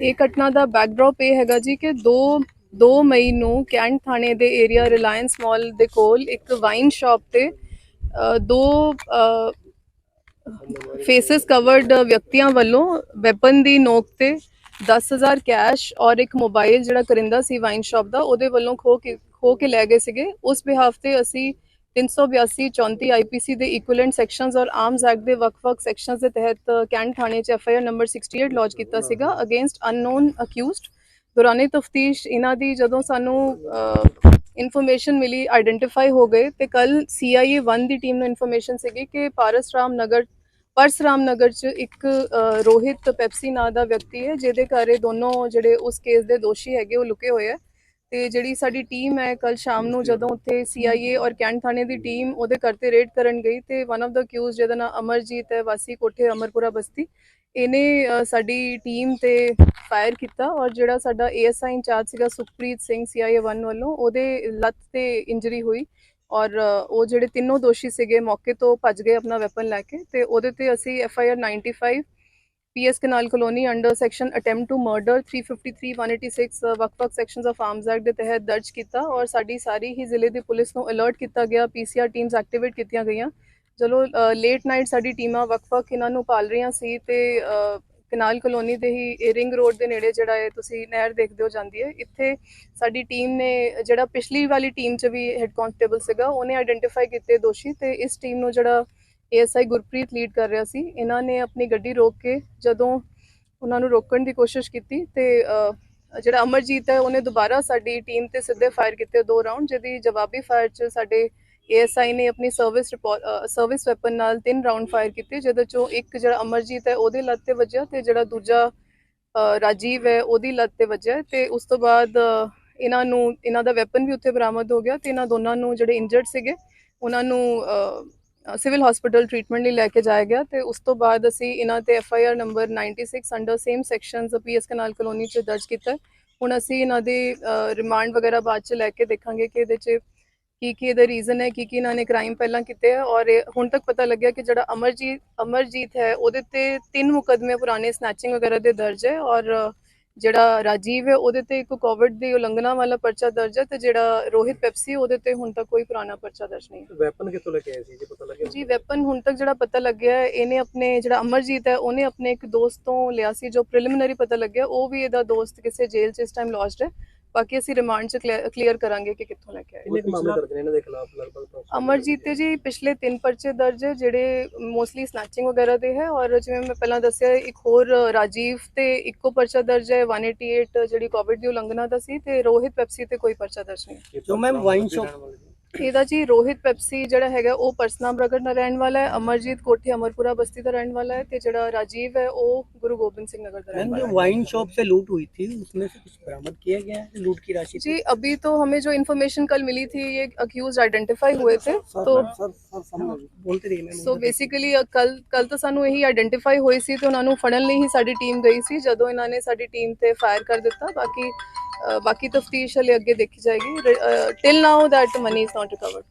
ਇਹ ਘਟਨਾ ਦਾ ਬੈਕਡ੍ਰੌਪ ਇਹ ਹੈਗਾ ਜੀ ਕਿ 2 2 ਮਈ ਨੂੰ ਕੈਂਟ ਥਾਣੇ ਦੇ ਏਰੀਆ ਰਿਲਾਇੰਸ ਮਾਲ ਦੇ ਕੋਲ ਇੱਕ ਵਾਈਨ ਸ਼ਾਪ ਤੇ ਦੋ ਫੇਸਸ ਕਵਰਡ ਵਿਅਕਤੀਆਂ ਵੱਲੋਂ ਵੈਪਨ ਦੀ ਨੋਕ ਤੇ 10000 ਕੈਸ਼ ਔਰ ਇੱਕ ਮੋਬਾਈਲ ਜਿਹੜਾ ਕਰਿੰਦਾ ਸੀ ਵਾਈਨ ਸ਼ਾਪ ਦਾ, ਉਹਦੇ ਵੱਲੋਂ ਖੋ ਕੇ ਖੋ ਕੇ ਲੈ ਗਏ ਸੀਗੇ। ਉਸ ਬਿਹਾਫ ਤੇ ਅਸੀਂ 382 34 ਆਈਪੀਸੀ ਦੇ ਇਕੁਇਵਲੈਂਟ ਸੈਕਸ਼ਨਸ ਔਰ ਆਰਮਸ ਐਕਟ ਦੇ ਵੱਖ-ਵੱਖ ਸੈਕਸ਼ਨਸ ਦੇ ਤਹਿਤ ਕੈਂਟ ਥਾਣੇ 'ਚ ਐਫਆਈਆਰ ਨੰਬਰ 68 ਲੌਂਚ ਕੀਤਾ ਸੀਗਾ ਅਗੇਂਸਟ ਅਨਨੋਨ ਅਕਿਊਜ਼ਡ ਦੌਰਾਨੇ ਤਫਤੀਸ਼ ਇਹਨਾਂ ਦੀ ਜਦੋਂ ਸਾਨੂੰ ਇਨਫੋਰਮੇਸ਼ਨ ਮਿਲੀ ਆਇਡੈਂਟੀਫਾਈ ਹੋ ਗਏ ਤੇ ਕੱਲ ਸੀਆਈਏ 1 ਦੀ ਟੀਮ ਨੂੰ ਇਨਫੋਰਮੇਸ਼ਨ ਸੀਗੀ ਕਿ ਪਾਰਸ ਰਾਮ ਨਗਰ, ਪਰਸ ਰਾਮ ਨਗਰ ਚ ਇੱਕ ਰੋਹਿਤ ਪੈਪਸੀ ਨਾਂ ਦਾ ਵਿਅਕਤੀ ਹੈ ਜਿਹਦੇ ਘਰ ਦੋਨੋਂ ਜਿਹੜੇ ਉਸ ਕੇਸ ਦੇ ਦੋਸ਼ੀ ਹੈਗੇ ਉਹ ਲੁਕੇ ਹੋਏ ਆ ਤੇ ਜਿਹੜੀ ਸਾਡੀ ਟੀਮ ਹੈ ਕੱਲ ਸ਼ਾਮ ਨੂੰ ਜਦੋਂ ਉੱਥੇ ਸੀਆਈਏ ਔਰ ਕੈਂਟ ਥਾਣੇ ਦੀ ਟੀਮ ਉਹਦੇ ਘਰ ਤੇ ਰੇਡ ਕਰਨ ਗਈ ਤੇ ਵਨ ਆਫ ਦਾ ਅਕਿਊਜ਼ ਜਿਹਦਾ ਨਾਮ ਅਮਰਜੀਤ ਹੈ ਵਾਸੀ ਕੋਠੇ ਅਮਰਪੁਰਾ ਬਸਤੀ ਇਹਨੇ ਸਾਡੀ ਟੀਮ ਤੇ ਫਾਇਰ ਕੀਤਾ ਔਰ ਜਿਹੜਾ ਸਾਡਾ ਏਐਸਆਈ ਇੰਚਾਰਜ ਸੀਗਾ ਸੁਖਪ੍ਰੀਤ ਸਿੰਘ ਸੀਆਈਏ 1 ਵੱਲੋਂ ਉਹਦੇ ਲੱਤ ਤੇ ਇੰਜਰੀ ਹੋਈ ਔਰ ਉਹ ਜਿਹੜੇ ਤਿੰਨੋਂ ਦੋਸ਼ੀ ਸੀਗੇ ਮੌਕੇ ਤੋਂ ਭੱਜ ਗਏ ਆਪਣਾ ਵੈਪਨ ਲੈ ਕੇ ਤੇ ਉਹਦੇ ਤੇ ਅਸੀਂ F I R 95 PS canal colony under section attempt to murder 353 186 ਵੱਖ-ਵੱਖ ਸੈਕਸ਼ਨਸ ਆਫ ਆਰਮਸ ਐਕਟ ਦੇ ਤਹਿਤ ਦਰਜ ਕੀਤਾ ਔਰ ਸਾਡੀ ਸਾਰੀ ਹੀ ਜ਼ਿਲ੍ਹੇ ਦੀ ਪੁਲਿਸ ਨੂੰ ਅਲਰਟ ਕੀਤਾ ਗਿਆ ਪੀਸੀਆਰ ਟੀਮਸ ਐਕਟੀਵੇਟ ਕੀਤੀਆਂ ਗਈਆਂ। ਚਲੋ ਲੇਟ ਨਾਈਟ ਸਾਡੀ ਟੀਮਾਂ ਵੱਖ-ਵੱਖ ਇਹਨਾਂ ਨੂੰ ਪਾਲ ਰਹੀਆਂ ਸੀ ਤੇ ਅ, ਕਨਾਲ ਕਲੋਨੀ ਦੇ ਹੀ ਰਿੰਗ ਰੋਡ ਦੇ ਨੇੜੇ ਜਿਹੜਾ ਹੈ ਤੁਸੀਂ ਨਹਿਰ ਦੇਖਦੇ ਹੋ ਜਾਂਦੀ ਹੈ ਇੱਥੇ ਸਾਡੀ ਟੀਮ ਨੇ ਜਿਹੜਾ ਪਿਛਲੀ ਵਾਲੀ ਟੀਮ 'ਚ ਵੀ ਹੈੱਡ ਕਾਂਸਟੇਬਲ ਸੀਗਾ ਉਹਨੇ ਆਇਡੈਂਟੀਫਾਈ ਕੀਤੇ ਦੋਸ਼ੀ ਤੇ ਇਸ ਟੀਮ ਨੂੰ ਜਿਹੜਾ ਏਐਸਆਈ ਗੁਰਪ੍ਰੀਤ ਲੀਡ ਕਰ ਰਿਹਾ ਸੀ। ਇਹਨਾਂ ਨੇ ਆਪਣੀ ਗੱਡੀ ਰੋਕ ਕੇ ਜਦੋਂ ਉਹਨਾਂ ਨੂੰ ਰੋਕਣ ਦੀ ਕੋਸ਼ਿਸ਼ ਕੀਤੀ ਤੇ ਜਿਹੜਾ ਅਮਰਜੀਤ ਹੈ, ਉਹਨੇ ਦੁਬਾਰਾ ਸਾਡੀ ਟੀਮ ਤੇ ਸਿੱਧੇ ਫਾਇਰ ਕੀਤੇ ਦੋ ਰਾਉਂਡ ਜਿਹਦੀ ਜਵਾਬੀ ਫਾਇਰ 'ਚ ਸਾਡੇ ਏਐਸਆਈ ਨੇ ਆਪਣੀ ਸਰਵਿਸ ਸਰਵਿਸ ਵੈਪਨ ਨਾਲ ਤਿੰਨ ਰਾਉਂਡ ਫਾਇਰ ਕੀਤੇ, ਜਿਹਦੇ ਚੋਂ ਇੱਕ ਜਿਹੜਾ ਅਮਰਜੀਤ ਹੈ, ਉਹਦੇ ਲੱਤ ਤੇ ਵੱਜਿਆ ਤੇ ਜਿਹੜਾ ਦੂਜਾ ਰਾਜੀਵ ਹੈ, ਉਹਦੀ ਲੱਤ ਤੇ ਵੱਜਿਆ ਤੇ ਉਸ ਤੋਂ ਬਾਅਦ ਇਹਨਾਂ ਨੂੰ, ਇਹਨਾਂ ਦਾ ਵੈਪਨ ਵੀ ਉੱਥੇ ਬਰਾਮਦ ਹੋ ਗਿਆ ਤੇ ਇਹਨਾਂ ਦੋਨਾਂ ਨੂੰ ਜਿਹੜੇ ਇੰਜਰਡ ਸੀਗੇ, ਉਹਨਾਂ ਨੂੰ ਸਿਵਲ ਹਸਪੀਟਲ ਟ੍ਰੀਟਮੈਂਟ ਲਈ ਲੈ ਕੇ ਜਾਇਆ ਗਿਆ ਤੇ ਉਸ ਤੋਂ ਬਾਅਦ ਅਸੀਂ ਇਹਨਾਂ ਤੇ F I R number 96 under same sections PS canal colony ਚ ਦਰਜ ਕੀਤਾ। ਹੁਣ ਅਸੀਂ ਇਹਨਾਂ ਦੀ ਰਿਮਾਂਡ ਵਗੈਰਾ ਬਾਅਦ ਚ ਲੈ ਕੇ ਦੇਖਾਂਗੇ ਕਿ ਇਹਦੇ ਚ ਕੀ ਕੀ ਇਹਦਾ ਰੀਜ਼ਨ ਹੈ, ਕੀ ਕੀ ਇਹਨਾਂ ਨੇ ਕ੍ਰਾਈਮ ਪਹਿਲਾਂ ਕੀਤੇ ਹੈ ਔਰ ਇਹ ਹੁਣ ਤੱਕ ਪਤਾ ਲੱਗਿਆ ਕਿ ਜਿਹੜਾ ਅਮਰਜੀਤ ਅਮਰਜੀਤ ਹੈ, ਉਹਦੇ ਤੇ ਤਿੰਨ ਮੁਕਦਮੇ ਪੁਰਾਣੇ ਸਨੈਚਿੰਗ ਵਗੈਰਾ ਦੇ ਦਰਜ ਹੈ। ਔਰ ਜਿਹੜਾ ਰਾਜੀਵ ਹੈ ਉਹਦੇ ਤੇ ਇੱਕ ਕੋਵਿਡ ਦੀ ਉਲੰਘਣਾ ਵਾਲਾ ਪਰਚਾ ਦਰਜ ਹੈ ਤੇ ਜਿਹੜਾ ਰੋਹਿਤ ਪੈਪਸੀ ਉਹਦੇ ਤੇ ਹੁਣ ਤੱਕ ਕੋਈ ਪੁਰਾਣਾ ਪਰਚਾ ਦਰਜ ਨਹੀਂ ਹੈ। ਵੈਪਨ ਕਿੱਥੋਂ ਲੈ ਕੇ ਆਏ ਸੀ ਜੀ ਪਤਾ ਲੱਗਿਆ? ਜੀ ਵੈਪਨ ਹੁਣ ਤੱਕ ਜਿਹੜਾ ਪਤਾ ਲੱਗਿਆ ਇਹਨੇ ਆਪਣੇ ਜਿਹੜਾ ਅਮਰਜੀਤ ਹੈ ਉਹਨੇ ਆਪਣੇ ਇੱਕ ਦੋਸਤ ਤੋਂ ਲਿਆ ਸੀ ਜੋ ਪ੍ਰੀਲਿਮਿਨਰੀ ਪਤਾ ਲੱਗਿਆ ਉਹ ਵੀ ਇਹਦਾ ਦੋਸਤ ਕਿਸੇ ਜੇਲ੍ਹ 'ਚ ਇਸ ਟਾਈਮ ਲੌਜਡ ਹੈ। ਬਾਕੀ ਅਸੀਂ ਰਿਮਾਂਡ 'ਚ ਕਲੀਅਰ ਕਰਾਂਗੇ ਕਿ ਕਿੱਥੋਂ ਲੈ ਕੇ ਆਏ। ਕਿੰਨੇ ਕੁ ਮਾਮਲੇ ਦਰਜ ਨੇ ਇਹਨਾਂ ਦੇ ਖਿਲਾਫ ਲਗਭਗ ਅਮਰਜੀਤ ਤੇ ਜੀ ਪਿਛਲੇ ਤਿੰਨ ਪਰਚੇ ਦਰਜ ਹੈ ਜਿਹੜੇ ਮੋਸਟਲੀ ਸਨੈਚਿੰਗ ਵਗੈਰਾ ਦੇ ਹੈ ਔਰ ਜਿਵੇਂ ਮੈਂ ਪਹਿਲਾਂ ਦੱਸਿਆ ਇੱਕ ਹੋਰ ਰਾਜੀਵ ਤੇ ਇੱਕੋ ਪਰਚਾ ਦਰਜ ਹੈ 188 ਜਿਹੜੀ ਕੋਵਿਡ ਦੀ ਉਲੰਘਣਾ ਦਾ ਸੀ ਤੇ ਰੋਹਿਤ ਪੈਪਸੀ ਤੇ ਕੋਈ ਪਰਚਾ ਦਰਜ ਨਹੀਂ ਜੋ ਮੈਮ ਵਾਈਨ ਸ਼ਾਪ ਇਹਦਾ ਜੀ ਰੋਹਿਤ ਪੈਪਸੀ ਜਿਹੜਾ ਹੈਗਾ ਉਹ ਪਰਸਨਾ ਬਰਗੜ ਦਾ ਰਹਿਣ ਵਾਲਾ ਹੈ ਅਮਰਜੀਤ ਕੋਠੇ ਅਮਰਪੁਰਾ ਬਸਤੀ ਦਾ ਰਹਿਣ ਵਾਲਾ ਹੈ ਤੇ ਜਿਹੜਾ ਰਾਜੀਵ ਹੈ ਉਹ ਗੁਰੂ ਗੋਬਿੰਦ ਸਿੰਘ ਨਗਰ ਦਾ रहने मैम वाला जो है वाइन शॉप से लूट हुई थी उसमें से कुछ बरामद किया गया है लूट की राशि जी अभी तो हमें जो इन्फॉर्मेशन कल मिली थी ये अक्यूज आइडेंटिफाई हुए थे तो सर सर सामने बोलते रहिए मैम ਸੋ ਬੇਸਿਕਲੀ ਕੱਲ ਕੱਲ ਤਾਂ ਸਾਨੂੰ ਇਹੀ ਆਇਡੈਂਟੀਫਾਈ ਹੋਈ ਸੀ ਤੇ ਉਹਨਾਂ ਨੂੰ ਫੜਨ ਲਈ ਹੀ ਸਾਡੀ ਟੀਮ ਗਈ ਸੀ ਜਦੋਂ ਇਹਨਾਂ ਨੇ ਸਾਡੀ ਟੀਮ ਤੇ ਫਾਇਰ ਕਰ ਦਿੱਤਾ ਬਾਕੀ ਅ, ਬਾਕੀ ਤਫਤੀਸ਼ ਹਲੇ ਅੱਗੇ ਦੇਖੀ ਜਾਏਗੀ। Till now that money is not recovered